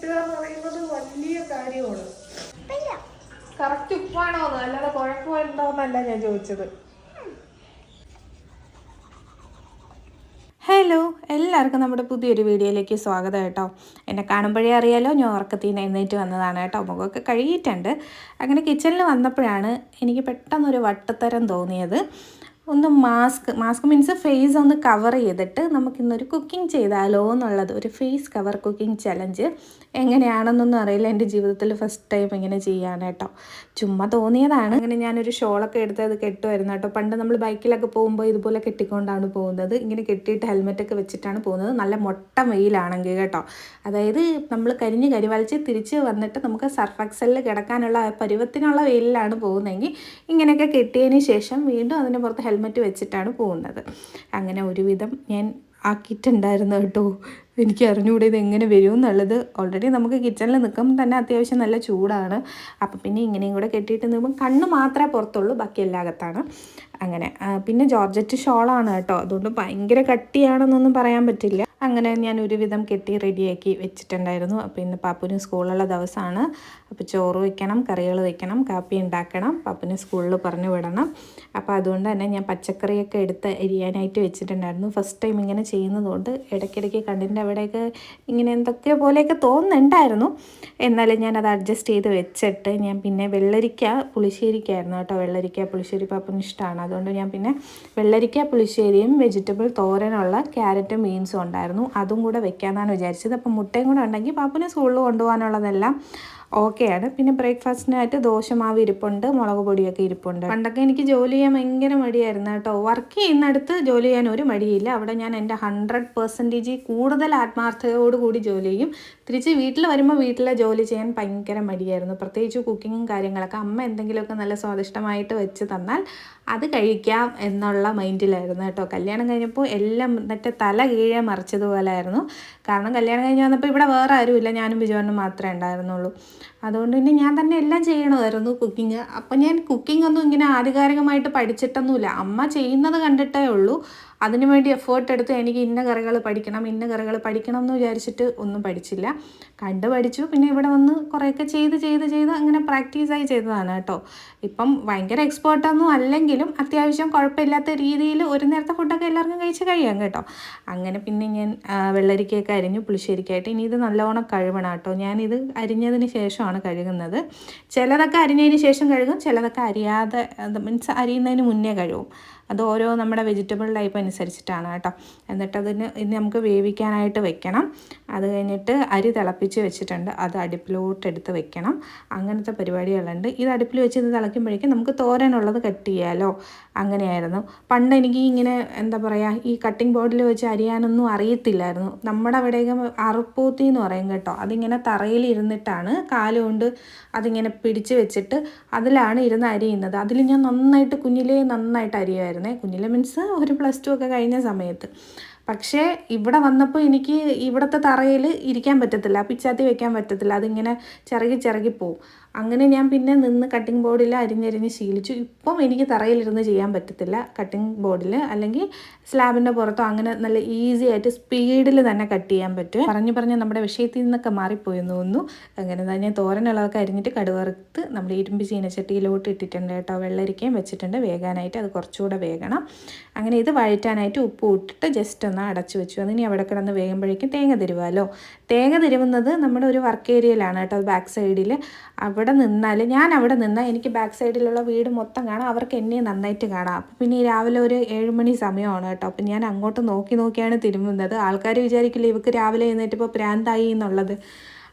കിട്ടുക എന്ന് പറയുന്നത് വലിയ കാര്യമാണ്. കറക്റ്റ് ഉപ്പാണോ? അല്ലാതെ കുഴപ്പമുണ്ടോന്നല്ല ഞാൻ ചോദിച്ചത്. ഹലോ എല്ലാവർക്കും നമ്മുടെ പുതിയൊരു വീഡിയോയിലേക്ക് സ്വാഗതം കേട്ടോ. എന്നെ കാണുമ്പോഴേ അറിയാലോ ഞാൻ ഉറക്കത്തിൽ നിന്ന് എഴുന്നേറ്റ് വന്നതാണ് കേട്ടോ. മുഖമൊക്കെ കഴുകിയിട്ടുണ്ട്. അങ്ങനെ കിച്ചണിൽ വന്നപ്പോഴാണ് എനിക്ക് പെട്ടെന്നൊരു വട്ടത്തരം തോന്നിയത്. ഒന്ന് മാസ്ക് മാസ്ക് മീൻസ് ഫേസ് ഒന്ന് കവർ ചെയ്തിട്ട് നമുക്കിന്നൊരു കുക്കിംഗ് ചെയ്താലോ എന്നുള്ളത്. ഒരു ഫേസ് കവർ കുക്കിംഗ് ചലഞ്ച് എങ്ങനെയാണെന്നൊന്നും അറിയില്ല. എന്റെ ജീവിതത്തിൽ ഫസ്റ്റ് ടൈം ഇങ്ങനെ ചെയ്യാൻ കേട്ടോ. ചുമ്മാ തോന്നിയതാണ്. അങ്ങനെ ഞാനൊരു ഷോളൊക്കെ എടുത്ത് അത് കെട്ടുമായിരുന്നു കേട്ടോ. പണ്ട് നമ്മൾ ബൈക്കിലൊക്കെ പോകുമ്പോൾ ഇതുപോലെ കെട്ടിക്കൊണ്ടാണ് പോകുന്നത്. ഇങ്ങനെ കെട്ടിയിട്ട് ഹെൽമെറ്റൊക്കെ വെച്ചിട്ടാണ് പോകുന്നത്. നല്ല മൊട്ട വെയിലാണെങ്കിൽ കേട്ടോ. അതായത് നമ്മൾ കരിഞ്ഞ് കരിവലിച്ച് തിരിച്ച് വന്നിട്ട് നമുക്ക് സർഫക്സലിൽ കിടക്കാനുള്ള പരുവത്തിനുള്ള വെയിലിലാണ് പോകുന്നതെങ്കിൽ ഇങ്ങനെയൊക്കെ കെട്ടിയതിന് ശേഷം വീണ്ടും അതിന് പുറത്ത് ഹെൽമെറ്റ് വെച്ചിട്ടാണ് പോകുന്നത്. അങ്ങനെ ഒരുവിധം ഞാൻ ആക്കിയിട്ടുണ്ടായിരുന്നു കേട്ടോ. എനിക്ക് അറിഞ്ഞുകൂടെ ഇത് എങ്ങനെ വരും എന്നുള്ളത്. ഓൾറെഡി നമുക്ക് കിച്ചണിൽ നിൽക്കുമ്പോൾ തന്നെ അത്യാവശ്യം നല്ല ചൂടാണ്. അപ്പം പിന്നെ ഇങ്ങനെയും കൂടെ കെട്ടിയിട്ട് നിൽക്കുമ്പോൾ കണ്ണ് മാത്രമേ പുറത്തുള്ളൂ ബാക്കി എല്ലാ അകത്താണ്. അങ്ങനെ പിന്നെ ജോർജറ്റ് ഷോളാണ് കേട്ടോ. അതുകൊണ്ട് ഭയങ്കര കട്ടിയാണെന്നൊന്നും പറയാൻ പറ്റില്ല. അങ്ങനെ ഞാൻ ഒരുവിധം കെട്ടി റെഡിയാക്കി വെച്ചിട്ടുണ്ടായിരുന്നു. അപ്പോൾ ഇന്ന് പാപ്പുന് സ്കൂളുള്ള ദിവസമാണ്. അപ്പോൾ ചോറ് വയ്ക്കണം കറികൾ വയ്ക്കണം കാപ്പി ഉണ്ടാക്കണം പാപ്പുന് സ്കൂളിൽ പറഞ്ഞു വിടണം. അപ്പോൾ അതുകൊണ്ട് തന്നെ ഞാൻ പച്ചക്കറിയൊക്കെ എടുത്ത് എരിയാനായിട്ട് വെച്ചിട്ടുണ്ടായിരുന്നു. ഫസ്റ്റ് ടൈം ഇങ്ങനെ ചെയ്യുന്നതുകൊണ്ട് ഇടയ്ക്കിടയ്ക്ക് കണ്ണിന്റെ അവിടെയൊക്കെ ഇങ്ങനെ എന്തൊക്കെ പോലെയൊക്കെ തോന്നുന്നുണ്ടായിരുന്നു. എന്നാലും ഞാൻ അത് അഡ്ജസ്റ്റ് ചെയ്ത് വെച്ചിട്ട് ഞാൻ പിന്നെ വെള്ളരിക്ക പുളിശ്ശേരിക്കായിരുന്നു കേട്ടോ. വെള്ളരിക്ക പുളിശ്ശേരി പാപ്പന് ഇഷ്ടമാണ്. അതുകൊണ്ട് ഞാൻ പിന്നെ വെള്ളരിക്ക പുളിശ്ശേരിയും വെജിറ്റബിൾ തോരനുള്ള ക്യാരറ്റും ബീൻസും ഉണ്ടായിരുന്നു. അതും കൂടെ വെക്കാമെന്നാണ് വിചാരിച്ചത്. അപ്പം മുട്ടയും കൂടെ ഉണ്ടെങ്കിൽ പാപ്പുവിനെ സ്കൂളിൽ കൊണ്ടുപോകാനുള്ളതെല്ലാം ഓക്കെയാണ്. പിന്നെ ബ്രേക്ക്ഫാസ്റ്റിനായിട്ട് ദോശമാവ് ഇരിപ്പുണ്ട് മുളക് പൊടിയൊക്കെ ഇരിപ്പുണ്ട്. പണ്ടൊക്കെ എനിക്ക് ജോലി ചെയ്യാൻ ഭയങ്കര മടിയായിരുന്നു കേട്ടോ. വർക്ക് ചെയ്യുന്നിടത്ത് ജോലി ചെയ്യാൻ ഒരു മടിയില്ല. അവിടെ ഞാൻ എന്റെ ഹൺഡ്രഡ് പെർസെന്റേജ് കൂടുതൽ ആത്മാർത്ഥതയോടുകൂടി ജോലി ചെയ്യും. തിരിച്ച് വീട്ടിൽ വരുമ്പോൾ വീട്ടിലെ ജോലി ചെയ്യാൻ ഭയങ്കര മടിയായിരുന്നു. പ്രത്യേകിച്ച് കുക്കിങ്ങും കാര്യങ്ങളൊക്കെ അമ്മ എന്തെങ്കിലുമൊക്കെ നല്ല സ്വാദിഷ്ടമായിട്ട് വെച്ച് തന്നാൽ അത് കഴിക്കാം എന്നുള്ള മൈൻഡിലായിരുന്നു കേട്ടോ. കല്യാണം കഴിഞ്ഞപ്പോൾ എല്ലാം മറ്റേ തല കീഴെ മറിച്ചതുപോലായിരുന്നു. കാരണം കല്യാണം കഴിഞ്ഞ് വന്നപ്പോൾ ഇവിടെ വേറെ ആരുമില്ല. ഞാനും ബിജുവാനും മാത്രമേ ഉണ്ടായിരുന്നുള്ളൂ. അതുകൊണ്ട് തന്നെ ഞാൻ തന്നെ എല്ലാം ചെയ്യണമായിരുന്നു കുക്കിങ്. അപ്പം ഞാൻ കുക്കിംഗ് ഒന്നും ഇങ്ങനെ ആധികാരികമായിട്ട് പഠിച്ചിട്ടൊന്നുമില്ല. അമ്മ ചെയ്യുന്നത് കണ്ടിട്ടേ ഉള്ളൂ. അതിനു വേണ്ടി എഫേർട്ട് എടുത്ത് എനിക്ക് ഇന്ന കറികൾ പഠിക്കണം ഇന്ന കറികൾ പഠിക്കണം എന്ന് വിചാരിച്ചിട്ട് ഒന്നും പഠിച്ചില്ല. കണ്ട് പഠിച്ചു. പിന്നെ ഇവിടെ വന്ന് കുറേയൊക്കെ ചെയ്ത് ചെയ്ത് ചെയ്ത് അങ്ങനെ പ്രാക്ടീസായി ചെയ്തതാണ് കേട്ടോ. ഇപ്പം ഭയങ്കര എക്സ്പേർട്ടൊന്നും അല്ലെങ്കിലും അത്യാവശ്യം കുഴപ്പമില്ലാത്ത രീതിയിൽ ഒരു നേരത്തെ ഫുഡൊക്കെ എല്ലാവർക്കും കഴിച്ച് കഴിയാം കേട്ടോ. അങ്ങനെ പിന്നെ ഞാൻ വെള്ളരിക്കയൊക്കെ അരിഞ്ഞു. പുളിശ്ശേരിക്കായിട്ട് ഇനി ഇത് നല്ലോണം കഴുകണം കേട്ടോ. ഞാനിത് അരിഞ്ഞതിന് ശേഷമാണ് കഴുകുന്നത്. ചിലതൊക്കെ അരിഞ്ഞതിന് ശേഷം കഴുകും. ചിലതൊക്കെ അരിയാതെ മീൻസ് അരിയുന്നതിന് മുന്നേ കഴുകും. അത് ഓരോ നമ്മുടെ വെജിറ്റബിൾ ടൈപ്പ് അനുസരിച്ചിട്ടാണ് കേട്ടോ. എന്നിട്ട് അതിന് ഇനി നമുക്ക് വേവിക്കാനായിട്ട് വെക്കണം. അത് കഴിഞ്ഞിട്ട് അരി തിളപ്പിച്ച് വെച്ചിട്ടുണ്ട്. അത് അടുപ്പിലോട്ട് എടുത്ത് വെക്കണം. അങ്ങനത്തെ പരിപാടികളുണ്ട്. ഇത് അടുപ്പിൽ വെച്ച് ഇത് തിളയ്ക്കുമ്പോഴേക്കും നമുക്ക് തോരനുള്ളത് കട്ട് ചെയ്യാമല്ലോ അങ്ങനെയായിരുന്നു. പണ്ട് എനിക്ക് ഇങ്ങനെ എന്താ പറയുക ഈ കട്ടിംഗ് ബോർഡിൽ വെച്ച് അരിയാനൊന്നും അറിയത്തില്ലായിരുന്നു. നമ്മുടെ അവിടെയൊക്കെ അറുപ്പൂത്തി എന്ന് പറയും കേട്ടോ. അതിങ്ങനെ തറയിൽ ഇരുന്നിട്ടാണ് കാലുകൊണ്ട് അതിങ്ങനെ പിടിച്ച് വെച്ചിട്ട് അതിലാണ് ഇരുന്ന് അരിയുന്നത്. അതിൽ ഞാൻ നന്നായിട്ട് കുഞ്ഞിലേ നന്നായിട്ട് അരിയുമായിരുന്നേ കുഞ്ഞിലെ മീൻസ് ഒരു പ്ലസ് ടു ഒക്കെ കഴിഞ്ഞ സമയത്ത്. പക്ഷേ ഇവിടെ വന്നപ്പോൾ എനിക്ക് ഇവിടുത്തെ തറയിൽ ഇരിക്കാൻ പറ്റത്തില്ല പിച്ചാത്തി വെക്കാൻ പറ്റത്തില്ല അതിങ്ങനെ ചിറകി ചിറകി പോവും. അങ്ങനെ ഞാൻ പിന്നെ നിന്ന് കട്ടിംഗ് ബോർഡിൽ അരിഞ്ഞരിഞ്ഞ് ശീലിച്ചു. ഇപ്പം എനിക്ക് തറയിലിരുന്ന് ചെയ്യാൻ പറ്റത്തില്ല കട്ടിംഗ് ബോർഡിൽ അല്ലെങ്കിൽ സ്ലാബിന്റെ പുറത്തോ അങ്ങനെ നല്ല ഈസി ആയിട്ട് സ്പീഡിൽ തന്നെ കട്ട് ചെയ്യാൻ പറ്റും. പറഞ്ഞു പറഞ്ഞ് നമ്മുടെ വിഷയത്തിൽ നിന്നൊക്കെ മാറിപ്പോയെന്ന് തോന്നുന്നു. അങ്ങനെ തന്നെ തോരനുള്ളതൊക്കെ അരിഞ്ഞിട്ട് കടുവറുത്ത് നമ്മുടെ ഇരുമ്പ് ചീനച്ചട്ടിയിലോട്ട് ഇട്ടിട്ടുണ്ട് കേട്ടോ. വെള്ളരിക്കയും വെച്ചിട്ടുണ്ട്. വേകാനായിട്ട് അത് കുറച്ചുകൂടെ വേകണം. അങ്ങനെ ഇത് വഴറ്റാനായിട്ട് ഉപ്പ് ഇട്ടിട്ട് ജസ്റ്റ് ഒന്ന് അടച്ചു വെച്ചു. അതിനി അവിടെ കിടന്ന് വേകുമ്പോഴേക്കും തേങ്ങ തിരുവാലോ. തേങ്ങ തിരുവുന്നത് നമ്മുടെ ഒരു വർക്ക് ഏരിയയിലാണ് കേട്ടോ. ബാക്ക് സൈഡിൽ അവിടെ നിന്നാൽ ഞാൻ അവിടെ നിന്നാൽ എനിക്ക് ബാക്ക് സൈഡിലുള്ള വീട് മൊത്തം കാണാം. അവർക്ക് എന്നെ നന്നായിട്ട് കാണാം. അപ്പം പിന്നെ രാവിലെ ഒരു ഏഴ് മണി സമയമാണ് കേട്ടോ. അപ്പം ഞാൻ അങ്ങോട്ട് നോക്കി നോക്കിയാണ് തിരുമുന്നത്. ആൾക്കാർ വിചാരിക്കില്ല ഇവർക്ക് രാവിലെ എഴുന്നേറ്റപ്പോൾ പ്രാന്തായി എന്നുള്ളത്.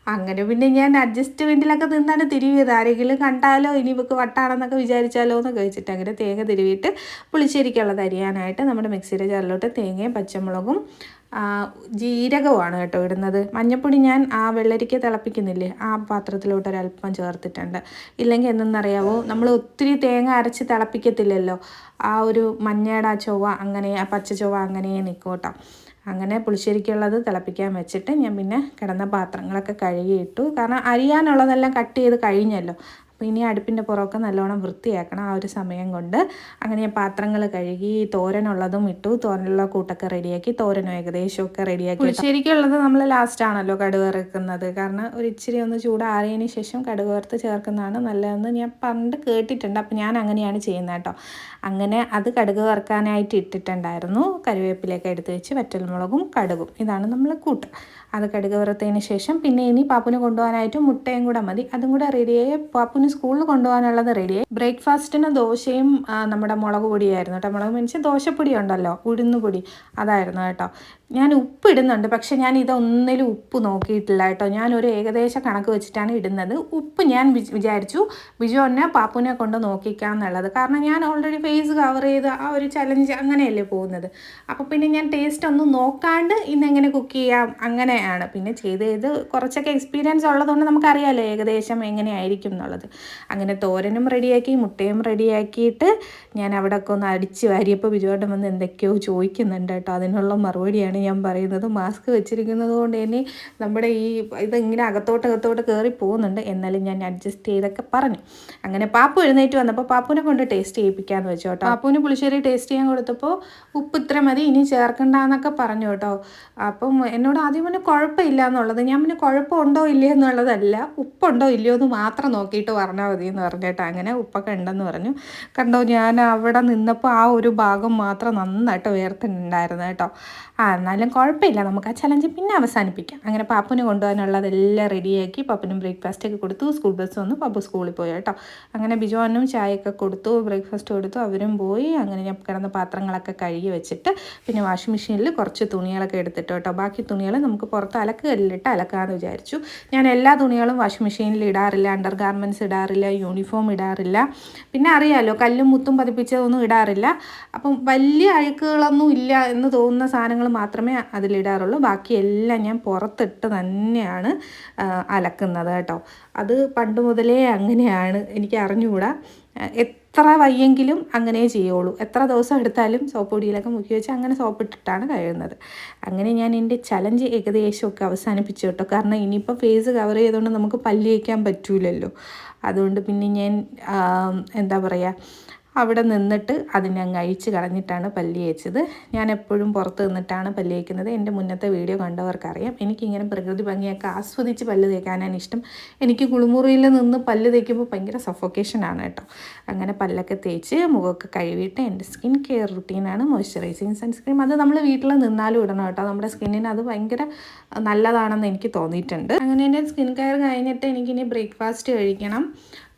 അങ്ങനെ പിന്നെ ഞാൻ അഡ്ജസ്റ്റ്മെന്റിലൊക്കെ നിന്നാണ് തിരിവിയത്. ആരെങ്കിലും കണ്ടാലോ ഇനി ഇവക്ക് വട്ടാണെന്നൊക്കെ വിചാരിച്ചാലോ എന്നൊക്കെ വെച്ചിട്ട് അങ്ങനെ തേങ്ങ തിരുവിയിട്ട് പുളിശ്ശേരിക്കുള്ളത് അരിയാനായിട്ട് നമ്മുടെ മിക്സിയുടെ ജാറിലോട്ട് തേങ്ങയും പച്ചമുളകും ആ, ജീരകവുമാണ് കേട്ടോ ഇടുന്നത്. മഞ്ഞപ്പൊടി ഞാൻ ആ വെള്ളരിക്ക തിളപ്പിക്കുന്നില്ലേ ആ പാത്രത്തിലോട്ട് ഒരല്പം ചേർത്തിട്ടുണ്ട്. ഇല്ലെങ്കിൽ എന്തെന്നറിയാവോ നമ്മൾ ഒത്തിരി തേങ്ങ അരച്ച് തിളപ്പിക്കത്തില്ലല്ലോ. ആ ഒരു മഞ്ഞയുടെ ആ ചൊവ്വ അങ്ങനെ ആ പച്ച ചൊവ്വ അങ്ങനെ നിൽക്കും കേട്ടോ അങ്ങനെ പുളിശ്ശേരിക്കുള്ളത് തിളപ്പിക്കാൻ വെച്ചിട്ട് ഞാൻ പിന്നെ കിടന്ന പാത്രങ്ങളൊക്കെ കഴുകിയിട്ടു. കാരണം അരിയാനുള്ളതെല്ലാം കട്ട് ചെയ്ത് കഴിഞ്ഞല്ലോ. അപ്പോൾ ഇനി അടുപ്പിന്റെ പുറമൊക്കെ നല്ലോണം വൃത്തിയാക്കണം ആ ഒരു സമയം കൊണ്ട്. അങ്ങനെ ഞാൻ പാത്രങ്ങൾ കഴുകി തോരനുള്ളതും ഇട്ടു. തോരനുള്ള കൂട്ടൊക്കെ റെഡിയാക്കി. തോരനും ഏകദേശമൊക്കെ റെഡിയാക്കി. ശരിക്കുള്ളത് നമ്മൾ ലാസ്റ്റ് ആണല്ലോ കടുക് വറുക്കുന്നത്. കാരണം ഒരു ഇച്ചിരി ഒന്ന് ചൂടാറിയതിന് ശേഷം കടുക് വറുത്ത് ചേർക്കുന്നതാണ് നല്ലതെന്ന് ഞാൻ പണ്ട് കേട്ടിട്ടുണ്ട്. അപ്പോൾ ഞാൻ അങ്ങനെയാണ് ചെയ്യുന്നത് കേട്ടോ. അങ്ങനെ അത് കടുക് വറുക്കാനായിട്ട് ഇട്ടിട്ടുണ്ടായിരുന്നു. കറിവേപ്പിലയൊക്കെ എടുത്ത് വെച്ച് വറ്റൽമുളകും കടുകും. ഇതാണ് നമ്മൾ കൂട്ട്. അത് കടുക് വറുത്തതിന് ശേഷം പിന്നെ ഇനി പാപ്പുന് കൊണ്ടുപോകാനായിട്ട് മുട്ടയും കൂടെ മതി. അതും കൂടെ റെഡിയായി പാപ്പുന് സ്കൂളിൽ കൊണ്ടുപോകാനുള്ളത് റെഡിയായി ബ്രേക്ക്ഫാസ്റ്റിന് ദോശയും നമ്മുടെ മുളക് പൊടിയായിരുന്നു കേട്ടോ. മുളക് മീൻസ് ദോശപ്പൊടി ഉണ്ടല്ലോ ഉഴുന്നുപൊടി അതായിരുന്നു കേട്ടോ. ഞാൻ ഉപ്പ് ഇടുന്നുണ്ട് പക്ഷെ ഞാൻ ഇതൊന്നിലും ഉപ്പ് നോക്കിയിട്ടില്ല കേട്ടോ. ഞാനൊരു ഏകദേശ കണക്ക് വെച്ചിട്ടാണ് ഇടുന്നത്. ഉപ്പ് ഞാൻ വിചാരിച്ചു ബിജു എന്നെ പാപ്പുനെ കൊണ്ട് നോക്കിക്കാം എന്നുള്ളത്. കാരണം ഞാൻ ഓൾറെഡി ഫേസ് കവർ ചെയ്ത് ആ ഒരു ചലഞ്ച് അങ്ങനെയല്ലേ പോകുന്നത്. അപ്പോൾ പിന്നെ ഞാൻ ടേസ്റ്റ് ഒന്നും നോക്കാണ്ട് ഇന്നെങ്ങനെ കുക്ക് ചെയ്യാം അങ്ങനെയാണ് പിന്നെ ചെയ്ത് ചെയ്ത് കുറച്ചൊക്കെ എക്സ്പീരിയൻസ് ഉള്ളതുകൊണ്ട് നമുക്കറിയാമല്ലോ ഏകദേശം എങ്ങനെയായിരിക്കും എന്നുള്ളത്. അങ്ങനെ തോരനും റെഡിയാക്കി മുട്ടയും റെഡിയാക്കിയിട്ട് ഞാൻ അവിടെ ഒക്കെ ഒന്ന് അടിച്ച് വാരിയപ്പോൾ ബിജുവാട്ടം വന്ന് എന്തൊക്കെയോ ചോദിക്കുന്നുണ്ട് കേട്ടോ. അതിനുള്ള മറുപടിയാണ് ഞാൻ പറയുന്നത്. മാസ്ക് വെച്ചിരിക്കുന്നത് കൊണ്ട് തന്നെ നമ്മുടെ ഈ ഇതിങ്ങനെ അകത്തോട്ട് അകത്തോട്ട് കയറി പോകുന്നുണ്ട്. എന്നാലും ഞാൻ അഡ്ജസ്റ്റ് ചെയ്തൊക്കെ പറഞ്ഞു. അങ്ങനെ പാപ്പു എഴുന്നേറ്റ് വന്നപ്പോൾ പാപ്പുവിനെ കൊണ്ട് ടേസ്റ്റ് ചെയ്യിപ്പിക്കാമെന്ന് വെച്ചു കേട്ടോ. പാപ്പുവിന് പുളിശ്ശേരി ടേസ്റ്റ് ചെയ്യാൻ കൊടുത്തപ്പോൾ ഉപ്പ് ഇത്ര മതി ഇനി ചേർക്കണ്ടെന്നൊക്കെ പറഞ്ഞു കേട്ടോ. അപ്പം എന്നോട് ആദ്യം പിന്നെ കുഴപ്പമില്ല എന്നുള്ളത് ഞാൻ പിന്നെ കുഴപ്പമുണ്ടോ ഇല്ലയോ എന്നുള്ളതല്ല. ഉപ്പുണ്ടോ ഇല്ലയോ എന്ന് മാത്രം നോക്കിയിട്ട് പറഞ്ഞാൽ മതി എന്ന് പറഞ്ഞിട്ട്. അങ്ങനെ ഉപ്പൊക്കെ ഉണ്ടെന്ന് പറഞ്ഞു. കണ്ടോ ഞാൻ അവിടെ നിന്നപ്പോൾ ആ ഒരു ഭാഗം മാത്രം നന്നായിട്ട് വേർത്തിട്ടുണ്ടായിരുന്നു കേട്ടോ. ആ എന്നാലും കുഴപ്പമില്ല. നമുക്ക് ആ ചലഞ്ച് പിന്നെ അവസാനിപ്പിക്കാം. അങ്ങനെ പാപ്പുന് കൊണ്ടുപോകാനുള്ളതെല്ലാം റെഡിയാക്കി പാപ്പനും ബ്രേക്ക്ഫാസ്റ്റ് ഒക്കെ കൊടുത്തു. സ്കൂൾ ബസ് വന്നു. പാപ്പു സ്കൂളിൽ പോയി കേട്ടോ. അങ്ങനെ ബിജോനും ചായയൊക്കെ കൊടുത്തു. ബ്രേക്ക്ഫാസ്റ്റ് കൊടുത്തു. അവരും പോയി. അങ്ങനെ ഞാൻ കിടന്ന പാത്രങ്ങളൊക്കെ കഴുകി വെച്ചിട്ട് പിന്നെ വാഷിംഗ് മെഷീനിൽ കുറച്ച് തുണികളൊക്കെ എടുത്തിട്ട് കേട്ടോ. ബാക്കി തുണികൾ നമുക്ക് പുറത്ത് അലക്കുകല്ലിട്ട് അലക്കാമെന്ന് വിചാരിച്ചു. ഞാൻ എല്ലാ തുണികളും വാഷിംഗ് മെഷീനിൽ ഇടാറില്ല അണ്ടർ ഗാർമെന്റ്സ് ഇടാറില്ല യൂണിഫോം ഇടാറില്ല. പിന്നെ അറിയാമല്ലോ കല്ലും മുത്തും പതിപ്പിച്ചതൊന്നും ഇടാറില്ല. അപ്പം വലിയ അഴുക്കുകളൊന്നും ഇല്ല എന്ന് തോന്നുന്ന സാധനങ്ങൾ മാത്രമേ അതിലിടാറുള്ളൂ. ബാക്കിയെല്ലാം ഞാൻ പുറത്തിട്ട് തന്നെയാണ് അലക്കുന്നത് കേട്ടോ. അത് പണ്ട് മുതലേ അങ്ങനെയാണ് എനിക്ക് അറിഞ്ഞുകൂടാ. എത്ര വയ്യെങ്കിലും അങ്ങനെ ചെയ്യുള്ളൂ. എത്ര ദിവസം എടുത്താലും സോപ്പ് പൊടിയിലൊക്കെ മുക്കി വെച്ച് അങ്ങനെ സോപ്പ് ഇട്ടിട്ടാണ് കഴുകുന്നത്. അങ്ങനെ ഞാൻ എന്റെ ചലഞ്ച് ഏകദേശമൊക്കെ അവസാനിപ്പിച്ചു കേട്ടോ. കാരണം ഇനിയിപ്പോൾ ഫേസ് കവർ ചെയ്തുകൊണ്ട് നമുക്ക് പല്ല് വയ്ക്കാൻ പറ്റൂലല്ലോ. അതുകൊണ്ട് പിന്നെ ഞാൻ എന്താ പറയുക അവിടെ നിന്നിട്ട് അതിനെ അങ്ങ് അഴിച്ച് കളഞ്ഞിട്ടാണ് പല്ലി അയച്ചത് ഞാൻ എപ്പോഴും പുറത്ത് നിന്നിട്ടാണ് പല്ലി അയക്കുന്നത് എന്റെ മുന്നത്തെ വീഡിയോ കണ്ടവർക്കറിയാം. എനിക്കിങ്ങനെ പ്രകൃതി ഭംഗിയൊക്കെ ആസ്വദിച്ച് പല്ല് തേക്കാനാണ് ഇഷ്ടം. എനിക്ക് കുളിമുറിയിൽ നിന്ന് പല്ല് തേക്കുമ്പോൾ ഭയങ്കര സഫോക്കേഷനാണ് കേട്ടോ. അങ്ങനെ പല്ലൊക്കെ തേച്ച് മുഖമൊക്കെ കഴുകിയിട്ട് എന്റെ സ്കിൻ കെയർ റുട്ടീനാണ് മോയ്സ്ചറൈസിങ് സൺസ്ക്രീം അത് നമ്മൾ വീട്ടിൽ നിന്നാലും ഇടണം കേട്ടോ. നമ്മുടെ സ്കിന്നിന് അത് ഭയങ്കര നല്ലതാണെന്ന് എനിക്ക് തോന്നിയിട്ടുണ്ട്. അങ്ങനെ എന്റെ സ്കിൻ കെയർ കഴിഞ്ഞിട്ട് എനിക്കിനി ബ്രേക്ക്ഫാസ്റ്റ് കഴിക്കണം.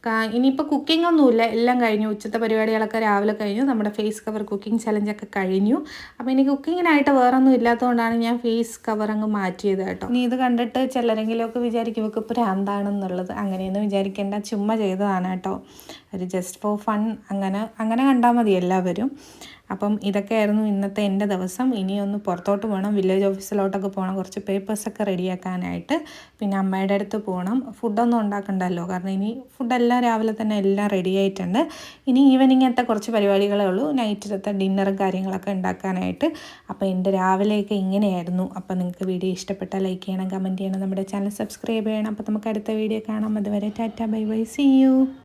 ഇനിയിപ്പോൾ കുക്കിംഗ് ഒന്നുമില്ല. എല്ലാം കഴിഞ്ഞു. ഉച്ചത്തെ പരിപാടികളൊക്കെ രാവിലെ കഴിഞ്ഞു. നമ്മുടെ ഫേസ് കവർ കുക്കിംഗ് ചലഞ്ചൊക്കെ കഴിഞ്ഞു. അപ്പോൾ എനിക്ക് കുക്കിങ്ങിനായിട്ട് വേറൊന്നും ഇല്ലാത്തതുകൊണ്ടാണ് ഞാൻ ഫേസ് കവർ അങ്ങ് മാറ്റിയത് കേട്ടോ. ഇനി ഇത് കണ്ടിട്ട് ചിലരെങ്കിലുമൊക്കെ വിചാരിക്കും ഇവർക്ക് പ്രാന്താണെന്നുള്ളത് അങ്ങനെയൊന്നും വിചാരിക്കേണ്ട. ചുമ്മാ ചെയ്തതാണ് കേട്ടോ. ഒരു ജസ്റ്റ് ഫോർ ഫൺ അങ്ങനെ അങ്ങനെ കണ്ടാൽ മതി എല്ലാവരും. അപ്പം ഇതൊക്കെയായിരുന്നു ഇന്നത്തെ എന്റെ ദിവസം. ഇനിയൊന്ന് പുറത്തോട്ട് പോകണം. വില്ലേജ് ഓഫീസിലോട്ടൊക്കെ പോകണം. കുറച്ച് പേപ്പേഴ്സൊക്കെ റെഡിയാക്കാനായിട്ട് പിന്നെ അമ്മയുടെ അടുത്ത് പോകണം. ഫുഡൊന്നും ഉണ്ടാക്കണ്ടല്ലോ. കാരണം ഇനി ഫുഡെല്ലാം രാവിലെ തന്നെ എല്ലാം റെഡി ആയിട്ടുണ്ട് ഇനി ഈവനിങ്ങത്തെ കുറച്ച് പരിപാടികളേ ഉള്ളൂ. നൈറ്റിലത്തെ ഡിന്നറും കാര്യങ്ങളൊക്കെ ഉണ്ടാക്കാനായിട്ട്. അപ്പോൾ എന്റെ രാവിലെയൊക്കെ ഇങ്ങനെയായിരുന്നു. അപ്പോൾ നിങ്ങൾക്ക് വീഡിയോ ഇഷ്ടപ്പെട്ടാൽ ലൈക്ക് ചെയ്യണം കമന്റ് ചെയ്യണം നമ്മുടെ ചാനൽ സബ്സ്ക്രൈബ് ചെയ്യണം. അപ്പോൾ നമുക്ക് അടുത്ത വീഡിയോ കാണാം. അതുവരെ tata bye bye. See you